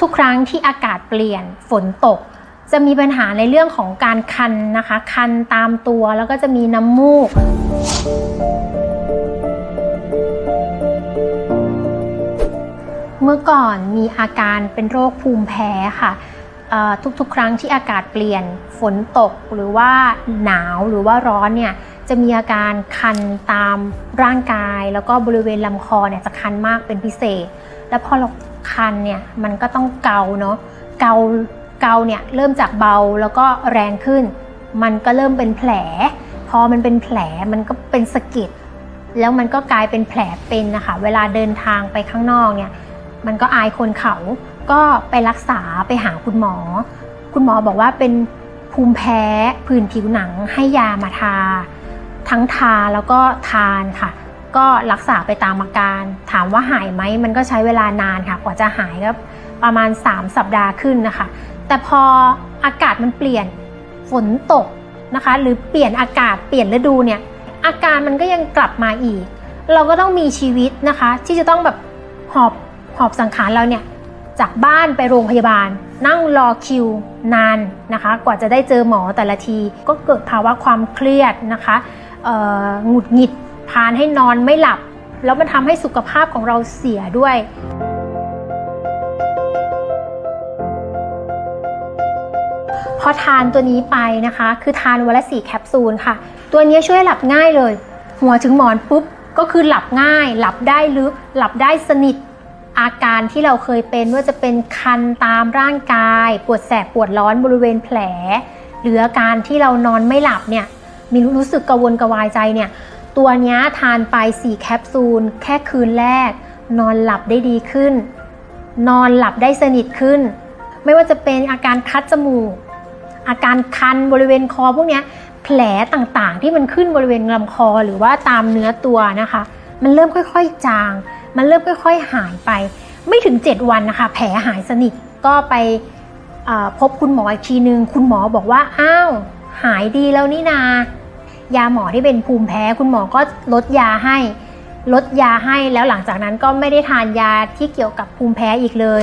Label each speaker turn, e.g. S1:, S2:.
S1: ทุกๆ ครั้งที่อากาศเปลี่ยนฝนตก จะมีปัญหาในเรื่องของการคันนะคะ คันตามตัวแล้วก็จะมีน้ำมูก เมื่อก่อนมีอาการเป็นโรคภูมิแพ้ค่ะทุกๆ ครั้งที่อากาศเปลี่ยนฝนตกหรือว่าหนาวหรือว่าร้อนเนี่ยจะมีอาการคันตามร่างกาย แล้วก็บริเวณลำคอเนี่ยจะคันมากเป็นพิเศษ แล้วพอเรา คันเนี่ยมันก็ต้องเกาเนาะเกาเกาเนี่ยเริ่มจากเบาแล้วก็แรงขึ้น มันก็เริ่มเป็นแผล พอมันเป็นแผลมันก็เป็นสะเก็ดแล้วมันก็กลายเป็นแผลเป็นนะคะ เวลาเดินทางไปข้างนอกเนี่ยมันก็อายคนเขาก็ไปรักษาไปหาคุณหมอ คุณหมอบอกว่าเป็นภูมิแพ้ผื่นผิวหนังให้ยามาทา ทั้งทาแล้วก็ทานค่ะ ก็รักษาไปตามอาการ ถามว่าหายไหมมันก็ใช้เวลานานค่ะกว่าจะหายก็ประมาณ 3 สัปดาห์ขึ้นนะคะ แต่พออากาศมันเปลี่ยนฝนตกนะคะ หรือเปลี่ยนอากาศเปลี่ยนฤดูเนี่ยอาการมันก็ยังกลับมาอีก เราก็ต้องมีชีวิตนะคะ ที่จะต้องแบบหอบหอบสังขารเราเนี่ยจากบ้านไปโรงพยาบาล นั่งรอคิวนานนะคะ กว่าจะได้เจอหมอแต่ละที ก็เกิดภาวะความเครียดนะคะหงุดหงิด พานให้นอนไม่หลับ แล้วมันทำให้สุขภาพของเราเสียด้วยพอทานตัวนี้ไปนะคะ คือทานวันละสี่แคปซูลค่ะ ตัวนี้ช่วยหลับง่ายเลย หัวถึงหมอนปุ๊บก็คือหลับง่าย หลับได้ลึก หลับได้สนิท อาการที่เราเคยเป็นว่าจะเป็นคันตามร่างกาย ปวดแสบปวดร้อนบริเวณแผล หรืออาการที่เรานอนไม่หลับเนี่ย มีรู้สึกกังวลกระวายใจเนี่ย ตัวนี้ทานไป 4 แคปซูล แค่คืนแรก นอนหลับได้ดีขึ้น นอนหลับได้สนิทขึ้น ไม่ว่าจะเป็นอาการคัดจมูก อาการคันบริเวณคอพวกนี้แผลต่างๆ ที่มันขึ้นบริเวณลำคอหรือว่าตามเนื้อตัวนะคะ มันเริ่มค่อยๆจาง มันเริ่มค่อย ๆ หายไป ไม่ถึง 7 วันนะคะ แผลหายสนิทก็ไปพบคุณหมออีกทีนึง คุณหมอบอกว่า อ้าว หายดีแล้วนี่นา ยาหมอที่เป็นภูมิแพ้ คุณหมอก็ลดยาให้ ลดยาให้แล้วหลังจากนั้นก็ไม่ได้ทานยาที่เกี่ยวกับภูมิแพ้อีกเลย